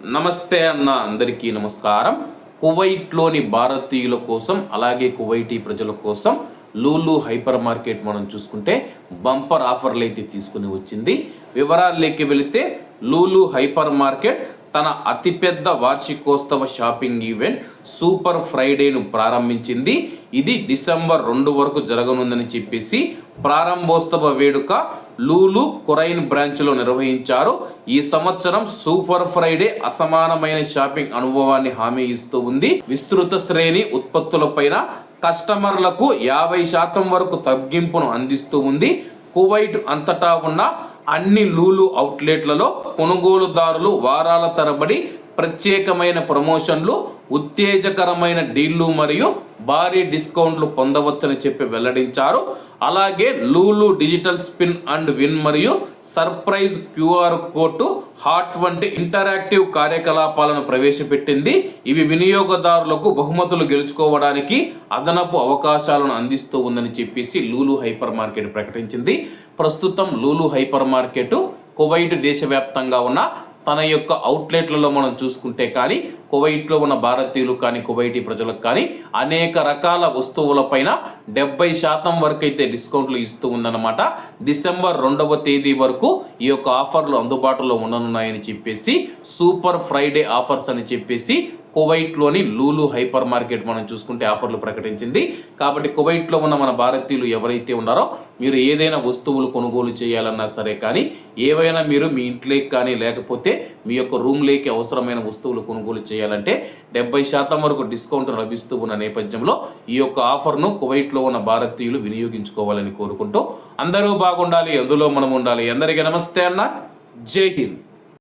నమస్తే అన్న అందరికీ నమస్కారం. కువైట్లోని భారతీయుల కోసం అలాగే కువైటీ ప్రజల కోసం లూలు హైపర్ మార్కెట్ మనం చూసుకుంటే బంపర్ ఆఫర్లు అయితే తీసుకుని వచ్చింది. వివరాల్లోకి వెళితే లూలు హైపర్ మార్కెట్ తన అతిపెద్ద వార్షికోత్సవ షాపింగ్ ఈవెంట్ సూపర్ ఫ్రైడేను ప్రారంభించింది. ఇది డిసెంబర్ రెండు వరకు జరగనుందని చెప్పేసి ప్రారంభోత్సవ వేడుక లూలు కొరైన్ బ్రాంచ్లో నిర్వహించారు. ఈ సంవత్సరం సూపర్ ఫ్రైడే అసమానమైన షాపింగ్ అనుభవాన్ని హామీ ఇస్తూ ఉంది. విస్తృత శ్రేణి ఉత్పత్తులపైన కస్టమర్లకు యాభై శాతం వరకు తగ్గింపును అందిస్తూ ఉంది. కువైట్ అంతటా ఉన్న అన్ని లూలు అవుట్లెట్లలో కొనుగోలుదారులు వారాల తరబడి ప్రత్యేకమైన ప్రమోషన్లు ఉత్తేజకరమైన డీళ్ళు మరియు భారీ డిస్కౌంట్లు పొందవచ్చని చెప్పి వెల్లడించారు. అలాగే Lulu digital spin and win మరియు సర్ప్రైజ్ క్యూఆర్ కోడ్ హాట్ వంటి ఇంటరాక్టివ్ కార్యకలాపాలను ప్రవేశపెట్టింది. ఇవి వినియోగదారులకు బహుమతులు గెలుచుకోవడానికి అదనపు అవకాశాలను అందిస్తూ ఉందని చెప్పేసి లూలు హైపర్ మార్కెట్ ప్రకటించింది. ప్రస్తుతం Lulu hyper market market Kuwait దేశవ్యాప్తంగా ఉన్న తన యొక్క అవుట్లెట్లలో మనం చూసుకుంటే కానీ కువైట్లో ఉన్న భారతీయులు కానీ కువైటీ ప్రజలకు కానీ అనేక రకాల వస్తువులపైన డెబ్బై శాతం వరకు అయితే డిస్కౌంట్లు ఇస్తూ ఉందన్నమాట. డిసెంబర్ రెండవ తేదీ వరకు ఈ యొక్క ఆఫర్లు అందుబాటులో ఉండనున్నాయని చెప్పేసి సూపర్ ఫ్రైడే ఆఫర్స్ అని చెప్పేసి కువైట్లోని లూలు హైపర్ మార్కెట్ మనం చూసుకుంటే ఆఫర్లు ప్రకటించింది. కాబట్టి కువైట్లో ఉన్న మన భారతీయులు ఎవరైతే ఉన్నారో మీరు ఏదైనా వస్తువులు కొనుగోలు చేయాలన్నా సరే కానీ ఏవైనా మీరు మీ ఇంట్లోకి కానీ లేకపోతే మీ యొక్క రూమ్లోకి అవసరమైన వస్తువులు కొనుగోలు చేయాలి చేయాలంటే డెబ్బై శాతం వరకు డిస్కౌంట్ లభిస్తూ ఉన్న నేపథ్యంలో ఈ యొక్క ఆఫర్ను కువైట్లో ఉన్న భారతీయులు వినియోగించుకోవాలని కోరుకుంటూ అందరూ బాగుండాలి అందులో మనం ఉండాలి. అందరికీ నమస్తే అన్న. జై హింద్.